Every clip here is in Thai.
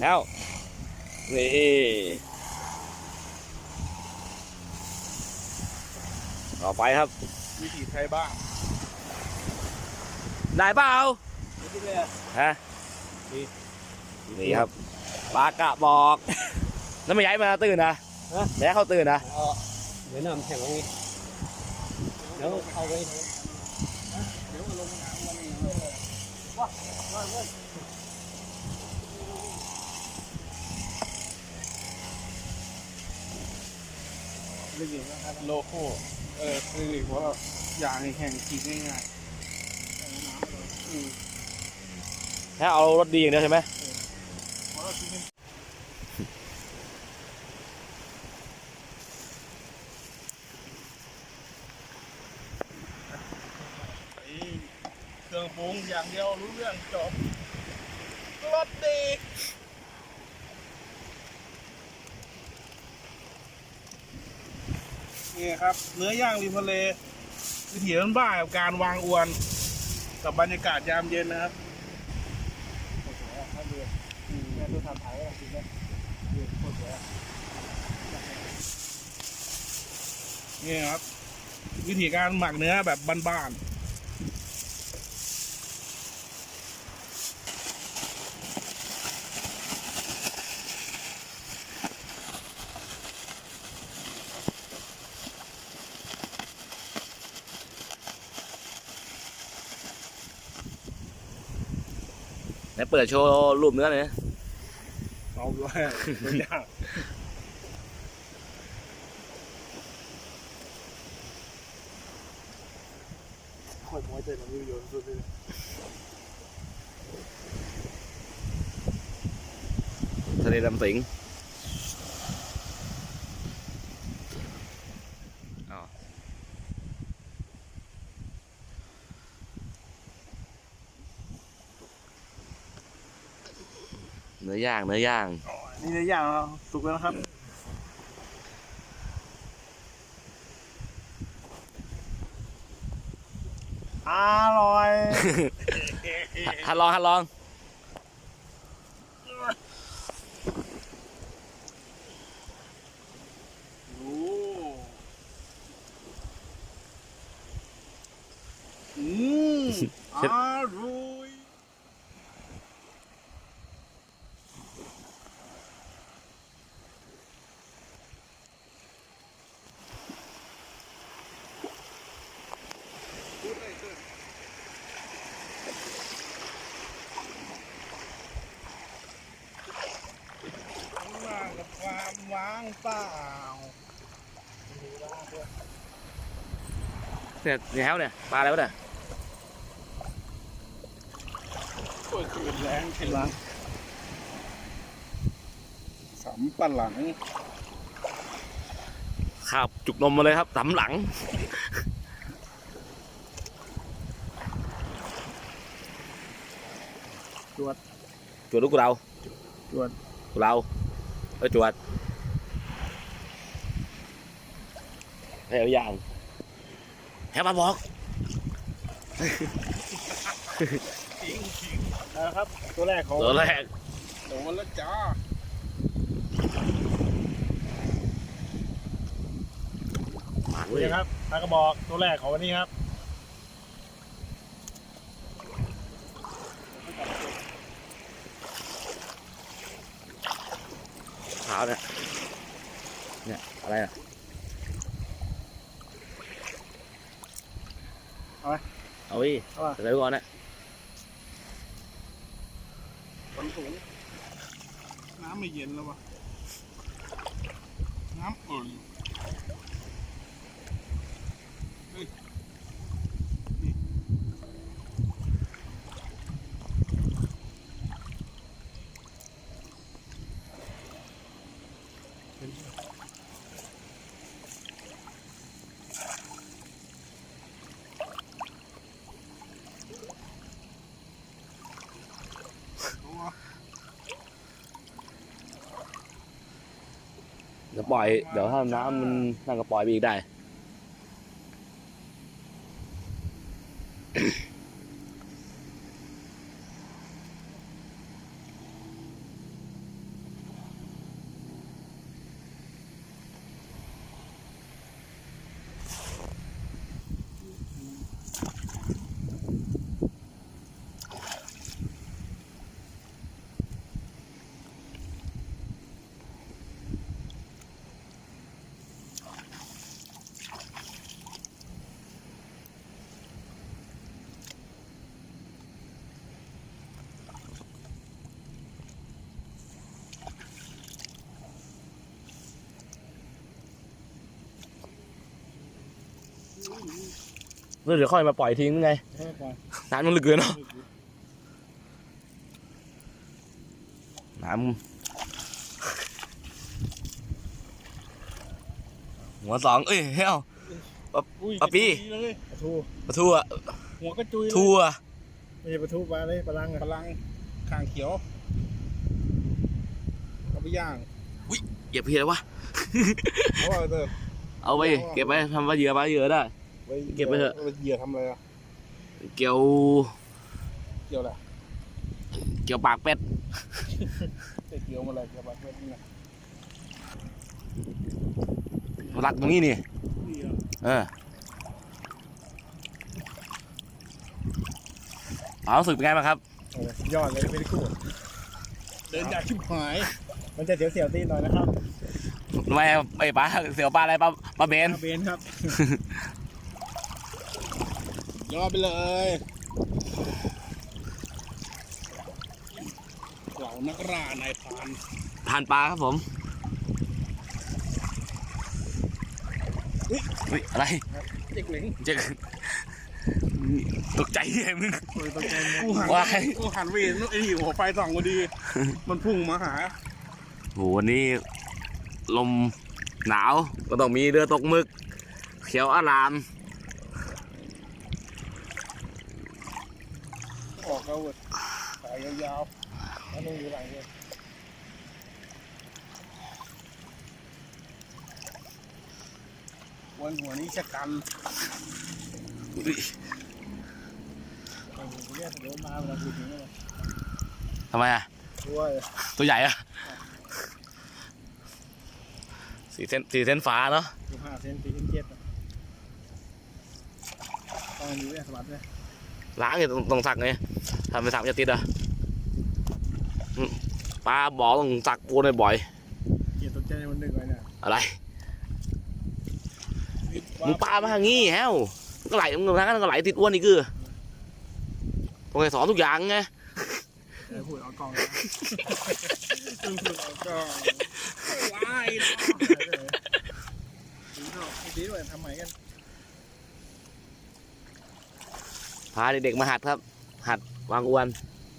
แล้วนี่ต่อไปครับ วิถีไทยบ้างได้เปล่านี่เลยฮะนี่นี่ครับปลากระบอกแล้วไม่ย้ายมาตื่นนะย้ายเข้าตื่นนะเดี๋ยวนำแข่งตรงนี้เดี๋ยวเอาไปเดี๋ยวลงน้ำวันนี้ เรื่องนะครับโลโก้เออคือเพราะอยากให้แข่งขี่ง่ายๆอืมแค่เอารถดีอย่างเดียวใช่ไหมเพราะเราขี่กันไอ้เครื่องปรุงอย่างเดียวรู้เรื่องจบรสดี นี่ครับ เนื้อย่างริมทะเลวิถีบ้านกับการวางอวน กับบรรยากาศยามเย็นนะครับนี่ครับ วิธีการหมักเนื้อแบบบ้าน ไหนเปิดโชว์รูปเนื้อเลยนะๆเอาด้วยไม่ยากค่อยม้อยใจมันวิวโยนสุดเลยทะเลลำสิง นื้อย่างเนื้อย่างนี่เนื้อย่างเราสุกแล้วนะครับอร่อยฮัลลองฮัลลอง โอ้อืมอร่อย มากับ ความว่างเปล่าเนี่ยเนี่ยแฮวเนี่ยปลาอะไรวะเนี่ยโอ้ยคืนแรงเข็นลังสำปะหลังข้าวจุกนมมาเลยครับสำหลังจวดจวดลูกกูเราจวดกูเราเออจวดให้เอาอย่างแฮวมาบอกทิ้งทิ้งนะครับ ตัวแรกของตัวแรกโดนแล้วจ้าหมันเลนี่ยครับปลากระบอกตัวแรกของวันนี้ครับขาวเนี่ยเนี่ยอะไรอะ เอาไหมเอาไว้เอาป่ะ ใส่ไว้ก่อนนะฝนสูงน้ำไม่เย็นแล้ววะน้ำอุ่นเฮ้ยนี่เอาวะ เดี๋ยว ปล่อย เดี๋ยวถ้าน้ำมันนั่นก็ปล่อยไปอีกได้ แล้วเดี๋ยวค่อยมาปล่อยทิ้งไงเออปล่อยน้ำมันลึกเกินเนาะน้ำหัวสองเอ้ยเฮ้ย อุ้ยปะปี้เลยปลาทูปลาทูอะหัวกระจุยเลยทัวไม่ใช่ปลาทูปลาเลยปลาลังอะพลังข่างเขียวเอาไปย่างเหยียบเพียอะไรวะ เพราะว่าเออเอาไปเก็บไปทำปลาเหยื่อปลาเหยื่อได้ไว้ เก็บไว้เถอะ เหยื่อทำอะไรอะเกี่ยว เกี่ยวอะไรเกี่ยวปากเป็ดเกี่ยวมาอะไรเกี่ยวกับเม็ดนี่นะรักตรงนี้นี่นี่เหรอเออเอารู้สึกเป็นไงบ้างครับโอ้ยอดเลยเป็นคู่เดินจากชิบหาย มันจะเสียวๆตีนหน่อยนะครับทำไมไอ้ปลาเสียวปลาอะไรปลาปลาเบนปลาเบนครับ ยอดไปเลยเหล่านักล่านายพรานทานปลาครับผมอุ๊ยอะไรเด็กเหล็งเจ๊ตกใจไงมึง โอ้ยตกใจหมดกูหันว้ายกูหันไปเห็นไอ้หัวไฟส่องพอดี มันพุ่งมาหาโหวันนี้ลมหนาวก็ต้องมีเรือตกหมึก เขียวอาราม ออกแล้วเว้ยสายยาว อันนี้อยู่หลังเนี่ยๆวันหัวนี้ชะกันอุ๊ยโอ้โหเนี่ยเดี๋ยวมาเวลาพูดถึงเนี่ยทำไมอะ ตัวตัวใหญ่อะสีเส้นสีเส้นฟ้าเนาะสิบห้าเซนสี่สิบเจ็ดอะต้องมีเนี่ยสบัดเนี่ยล้างเนี่ยต้องต้องสักไงทำไปสักมันจะติดอะอืม ปลาบอกต้องสักกูเลยบ่อยเกียรตกใจมันดึงไว้เนี่ยอะไรมึงปลามาอย่างงี้แฮวมันก็ไหลมึงทั้งนั้นก็ไหลติดอ้วนอีกคือต้องให้สอนทุกอย่างไงเดี๋ยวพูดเอากล้องนะซึ่งคือเราก็ไล่นะดีชอบดีด้วยทำใหม่กันพาเด็กๆมาหัดครับ หัดวางอ้วน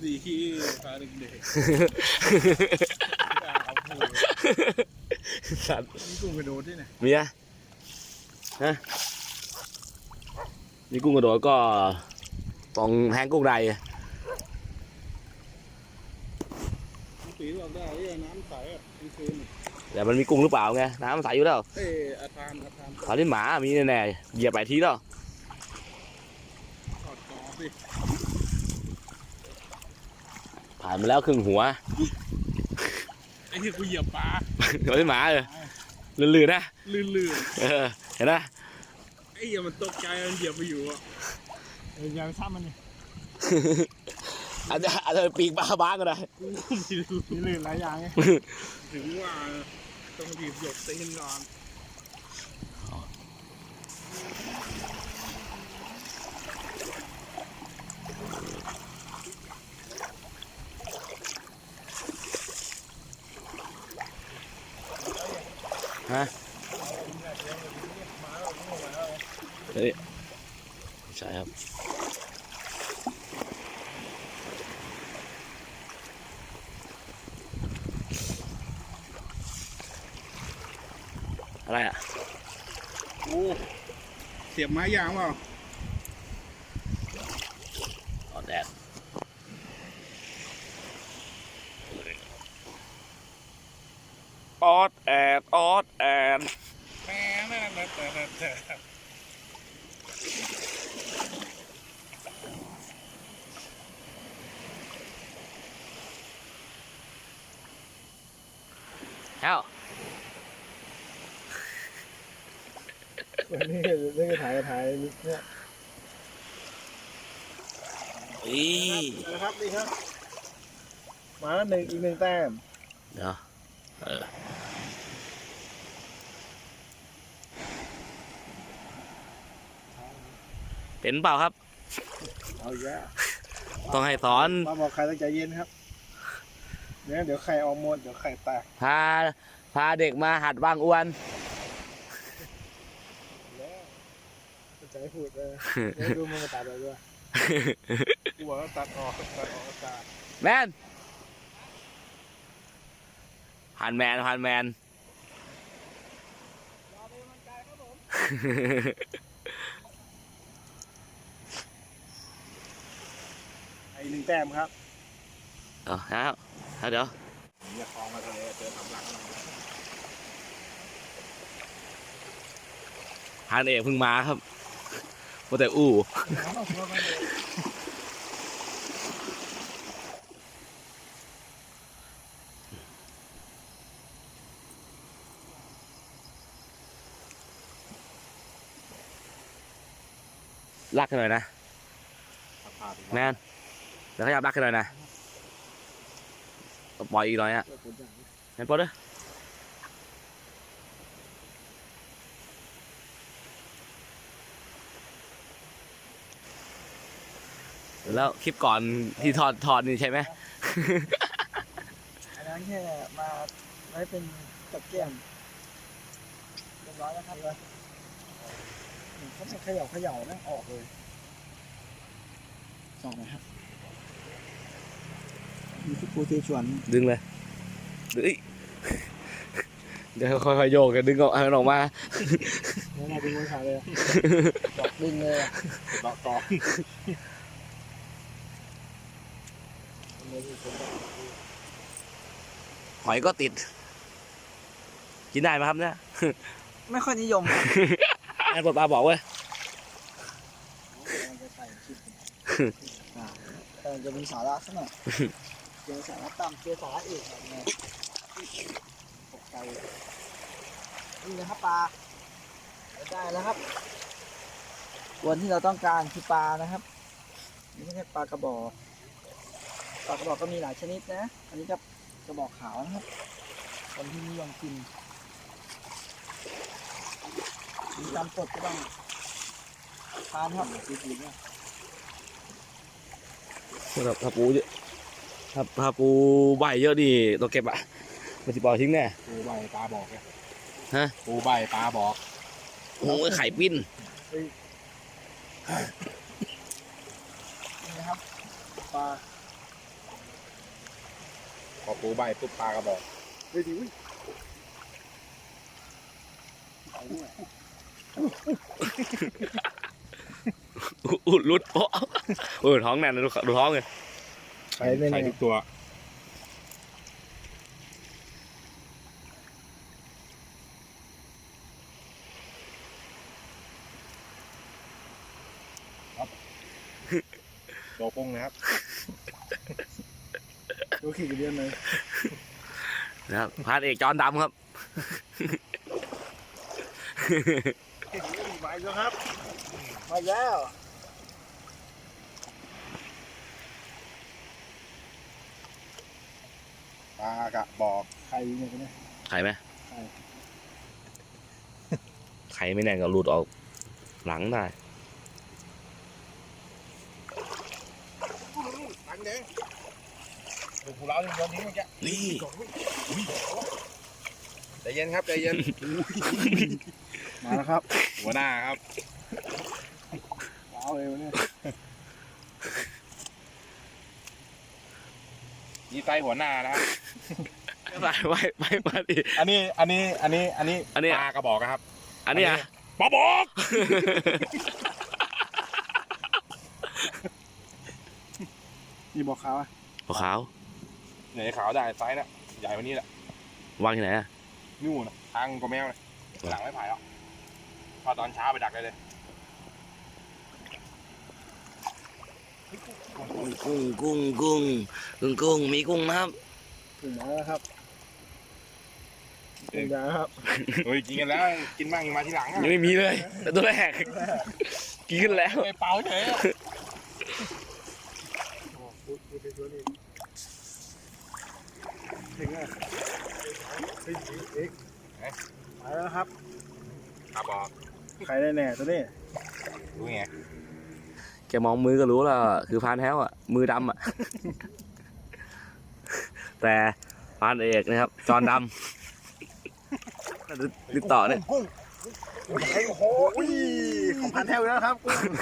ดีที่พาเด็กๆเอาพูดสัตว์นี่กุ้งกระโดดที่ไหนเมียฮะนี่กุ้งกระโดดก็ต้องแทงกุ้งใดปีเราได้เรื่องน้ำใสอะกลางคืนแต่มันมีกุ้งหรือเปล่าไงน้ำใสอยู่แล้วเอ้ยอาทานอาทานขาวที่หมามีแน่ๆเหยียบไปทีแล้ว ถอดกอสิ ผ่านมาแล้วครึ่งหัว ไอ้ที่กูเหยียบปลาขาวที่หมาเลยลื่นๆนะ ลื่นเออ เห็นนะๆไอ้เหี้ยมันตกใจมันเหยียบไปอยู่อะเออยังซ้ำมันนี่อาจจะอาจจะปีกปลาบ้างก็ได้ กูไม่รู้มีลื่นหลายอย่างไงถึงว่าต้องบีบหยดตีนก่อน เฮ้ยใช่ครับอะไรอะ โอ้ เสียบไม้ยางเปล่า ออดแดด ออดแอดออดแอดแม่แม่แม่แต่แต่แต่เอ้าวันนี้นี่ก็ถ่ายก็ถ่ายเนี่ยอีนะครับนี่ครับ มาแล้วหนึ่งอีกหนึ่งแต้มเดี๋ยวเออ เป็นเปล่าครับ เอาอีกแล้วต้องให้สอนป้าบอกใครต้องใจเย็นครับ เดี๋ยวเดี๋ยวไข่ออกหมดเดี๋ยวไข่แตกพาพาเด็กมาหัดวางอวนแล้วจะใจพูดเลยเดี๋ยวดูมันมาตัดเลยด้วยกูบอกว่าตัดออกตัดออกอากาศแมนพันแมนพันแมนไอ้ หนึ่งแต้มครับเออแล้วแล้วเดี๋ยวอย่าคลองมาทะเลเจอทำหลังพันเอกเพิ่งมาครับว่าแต่อู้ลากกันหน่อยนะแมนเดี๋ยวขยับลากกันหน่อยนะปล่อยอีกหน่อยอะแมนปอยเด้อแล้วคลิปก่อนที่ทอดทอดนี่ใช่ไหมอันนั้นแค่มาไว้เป็นกับแก้มเรียบร้อยแล้วครับเลยเขาจะเขย่าเขย่านั่งออกเลยสองนะครับ มีที่ปูเทชวนดึงเลยดึงอีกเดี๋ยวค่อยๆโยกกันดึงออกให้มันออกมาแล้วมาเป็นมวยขาเลยดอกดึงเลยอะดอกต่อหอยก็ติด กินได้ไหมครับเนี่ย ไม่ค่อยนิยมครับแอนปลดปลาบอกเว้ยจะใส่คลิปอ่าแต่จะมีสาระสักหน่อย เจอสาระต่ำเจอสาระอกแบบนี้ตกใจนี่นะครับปลาได้แล้วครับวันที่เราต้องการคือปลานะครับนี่ไม่ใช่ปลากระบอกปลากระบอกก็มีหลายชนิดนะ อันนี้ก็กระบอกขาวนะครับคนที่นิยมกินมีตำสดก็ต้องทานครับดีๆเนี่ยถ้าถ้าปูเยอะ ถ้าถ้าปูใบเยอะนี่ต้องเก็บอะมันจะปล่อยทิ้งแน่ปูใบปลาบอกไงฮะปูใบปลาบอกโอ้ยไข่ปิ้นนี่นะครับปลาพอปูใบปุ๊บปลากระบอกเฮ้ยดีเว้ยเอาด้วยอุดรุดโอ้โอ้ยท้องแน่นนะดูดูท้องเลย ใช้เป็นใส่ทุกตัวตัวกุ้งนะครับ ดูขี่กี่เดือนเลยนะครับพานเอกจอนดำครับไปแล้วครับ มาแล้ว ปลากระบอก ใคร เนี่ยกันเนี่ยไข่ไหมไข่ไข่ไม่แน่นก็หลุดออกหลังได้ตังเด้งดูปูเล้าที่โยนทิ้งเมื่อกี้นี่ใจเย็นครับใจเย็น มาแล้วครับ หัวหน้าครับว้าวเลยวันนี้นี่ไส้หัวหน้านะครับ ไปไปไปไปดิ อันนี้อันนี้อันนี้อันนี้อันนี้ ปลากระบอกนะครับอันนี้อะ ปลาบอก นี่บอกเขาอะหัวขาวไหนขาวได้ไซส์นะใหญ่กวันนี้แหละวางที่ไหนอะนู่นน่ะทางกว่าแมวเลยหลังไม่ผ่ายหรอกพอตอนเช้าไปดักเลยเลยกุ้งกุ้งกุ้งกุ้งกุ้งมีกุ้งนะครับถึงมาแล้วครับ ถึงแล้วครับเฮ้ยกินกันแล้ว กินบ้างมาทีหลังอะยังไม่มีเลยแต่ตัวแรกกินแล้วไปเป่าเฉยอะโอ้พูดพูดไปชวนอีกถึงอะเฮ้ยเอ๊ะมาแล้วครับกระบอกใครได้แน่ตัวนี้รู้ไงแกมองมือก็รู้แล้วอะคือพานแท้วอะ มือดำอะ แต่พานเอกนะครับ จอนดำ ติดต่อเนี่ยกุ้งโอ้โหของพันแท้วแล้วครับ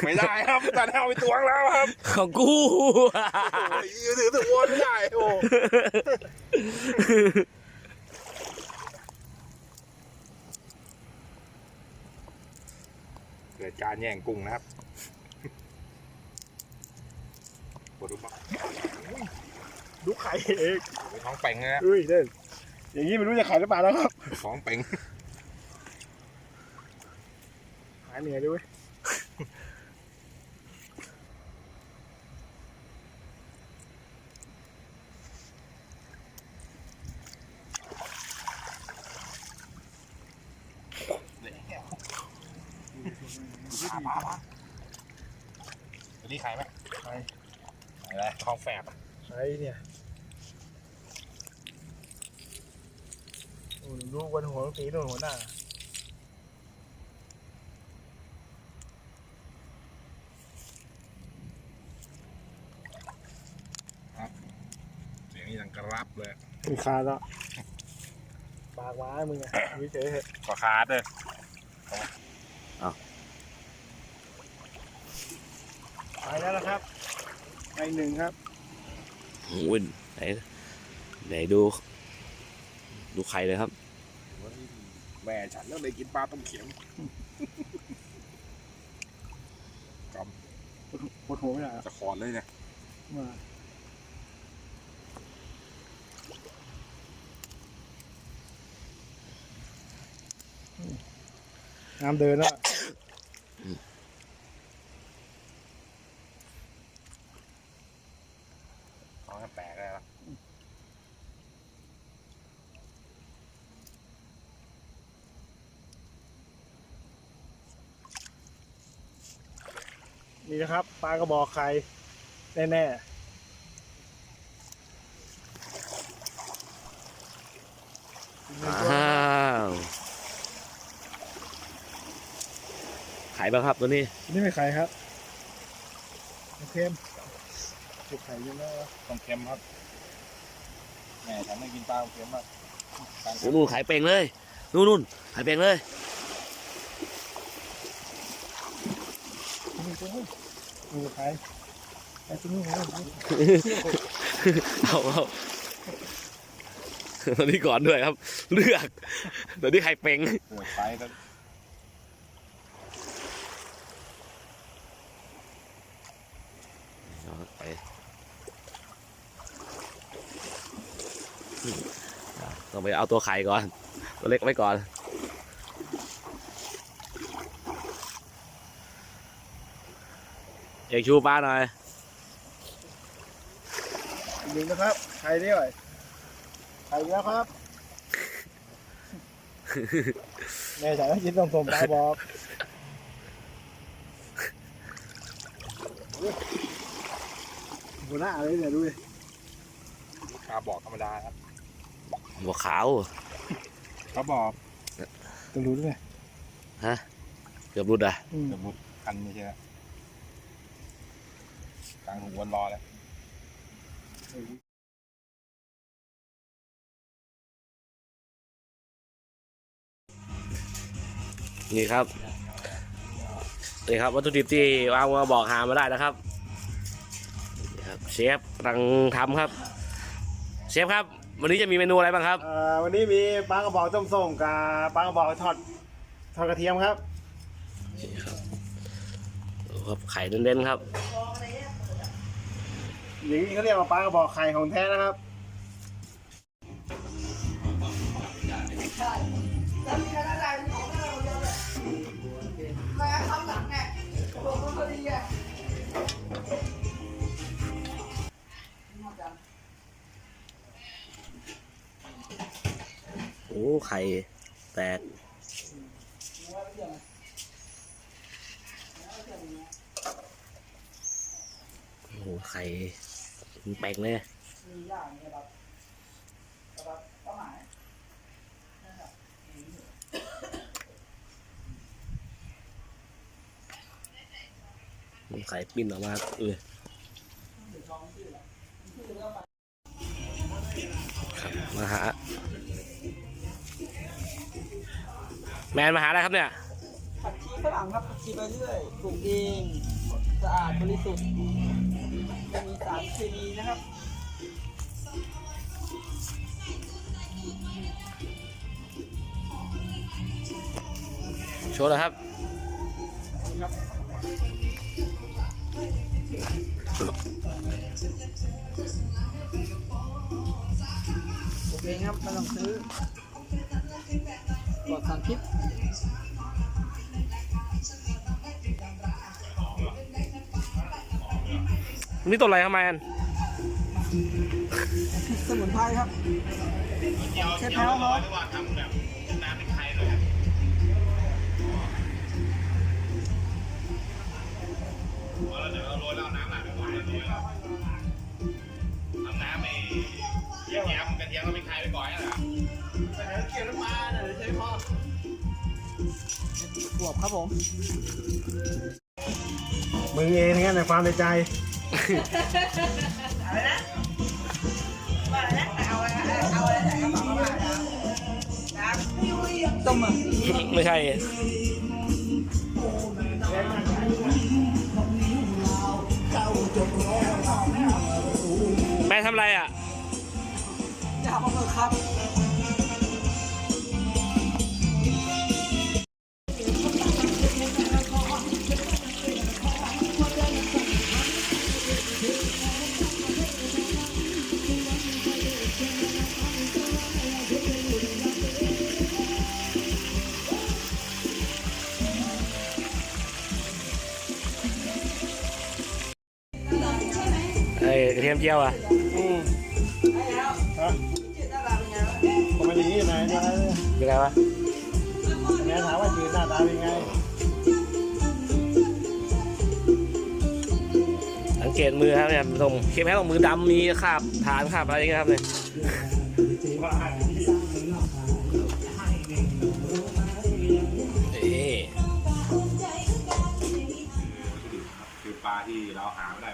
ไม่ได้ครับตอนนี้เอาไปตวงแล้วครับของกูโอ้ยถือถือวนไม่โอ้เกิดการแย่งกุ้งนะครับปวดดูบ้างดูไข่เองท้องเป่งเลยนะอุ้ยเด่น อย่างนี้ไม่รู้จะขายหรือเปล่าแล้วครับท้องเป่งหายเหนื่อยด้วยตัวนี้ขายไหม ขาย ขายอะไรท้องแฝด ใช่เนี่ยโอ้ย ดูบนหัวสีโดนหัวหน้าเสียงยังกระรับเลยมีคาแล้วปากว้ามึงอะเฉยๆเถอะก็คาดเลยไปแล้วนะครับไปหนึ่งครับโอ้ยไหนไหนดู ดูไข่เลยครับ แม่ฉันก็เลยกินปลาต้มเข็มปวดหัวไม่ได้อะจะขอนเลยเนี่ยมาน้ำเดินแล้ว ท้องแตกเลยละ นี่นะครับ ปลากระบอกไข่แน่อ้าวไข่บ้างครับตัวนี้ๆนี่ไม่ไข่ครับเค็มเก็บไข่เยอะแล้วต้มเค็มครับแม่ฉันไม่กินปลาต้มเค็มมากโอ้นู่นไข่เป่งเลย นู่นนู่นไข่เป่งเลย นี่ตัวนี้นี่ไข่ไอ้ตัวนี้ไงเอาเอาตัวนี้ก่อนด้วยครับ เลือกตัวนี้ไข่เป่งปวดไปก็เอาไปต้องไปเอาตัวไข่ก่อน ตัวเล็กไว้ก่อน เอกชูปลาหน่อยหนึ่งนะครับไข่ด้วยไข่แล้วครับ แม่จ๋าต้องกินต้มสมปลาบอกหัวหน้าเลยเนี่ยดูดิปลาบอกธรรมดาครับหัวขาวเขาบอกจะรู้ด้วยเกือบรุดอะอืมจะมุดคันไม่ใช่ไหม กลางหัวนรอเลยนี่ครับนี่ครับวัตถุดิบที่วางมาบอกหามาได้นะครับนี่ครับเชฟกำลังทำครับ เชฟครับ วันนี้จะมีเมนูอะไรบ้างครับอ่าวันนี้มีปลากระบอกต้มส้มกับปลากระบอกทอดทอดกระเทียมครับดูครับไข่เน้นๆครับ อย่างนี้เขาเรียกว่าปลากระบอกไข่ของแท้นะครับโอ้ไข่แตกโอ้ไข่ แปลกเลยมีไข่ปิ้นออกมาเออครับมาหาแมนมาหาอะไรครับเนี่ยผักชีฝรั่งครับกินไปเรื่อยปลูกเองสะอาดบริสุทธิ์ ไม่มีสารเคมีนะครับโชว์เลยครับปลูกเองครับไม่ต้องซื้อปลอดสารพิษ นี่ต้นอะไรครับแมนสมุนไพรครับเช็ดเท้าเขาทำน้ำไอ้กระเทียมกระเทียมก็ไม่คายไปก่อนเหรอเกี่ยวน้ำปลาเดี๋ยวใช้พ่อขวบครับผม มึงเองงั้นในความในใจ ต้มอะไม่ใช่ แม่ทำอะไรอะจะทำอะไรครับ ดียวอะอืมฮะผมไม่ดีไหนจะเป็นไงวะแม่ถามว่าจืดหน้าตาเป็นไง สังเกตมือครับเนี่ยตรงเข็มแค่ตรงมือดำมีคราบฐานคราบอะไรอย่างเงี้ยครับเนี่ยคือปลาที่เราหาไม่ได้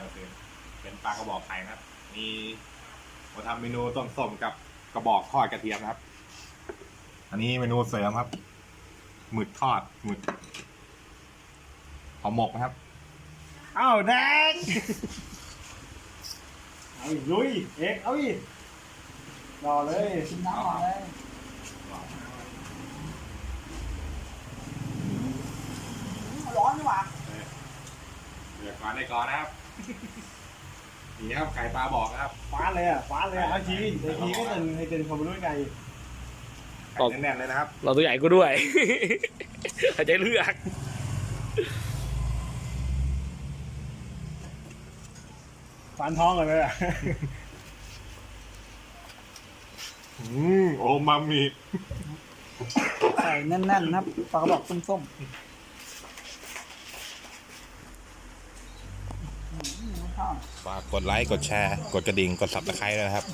ป็นปลากระบอกไข่นะครับ มีมาทำเมนูต้มส้มกับกระบอกทอดกระเทียมนะครับ อันนี้เมนูเสริมครับ หมึกทอดหมึกหอมหมกนะครับอ้าวแดงเอาอีกลุยเอ็กเอาอีกรอเลยชิมน้ำก่อนเลยร้อนดีกว่าเดือดก่อนได้ก่อนนะครับ นี่ครับไข่ปลาบอกนะครับฟ้าเลยอะฟ้าเลยอะเอาชีไอทีก็ตึงไอตึงเขาไม่รู้ไงไข่แน่นๆเลยนะครับ เราตัวใหญ่กูด้วย อาจจะเลือกฟันท้องกันเลยอะอืมโอมามิใส่แน่นๆนะครับปลากระบอกส้มๆอืมข้าว ฝากกดไลค์ กดแชร์ กดกระดิ่ง กดสับตะไคร้ด้วยนะครับ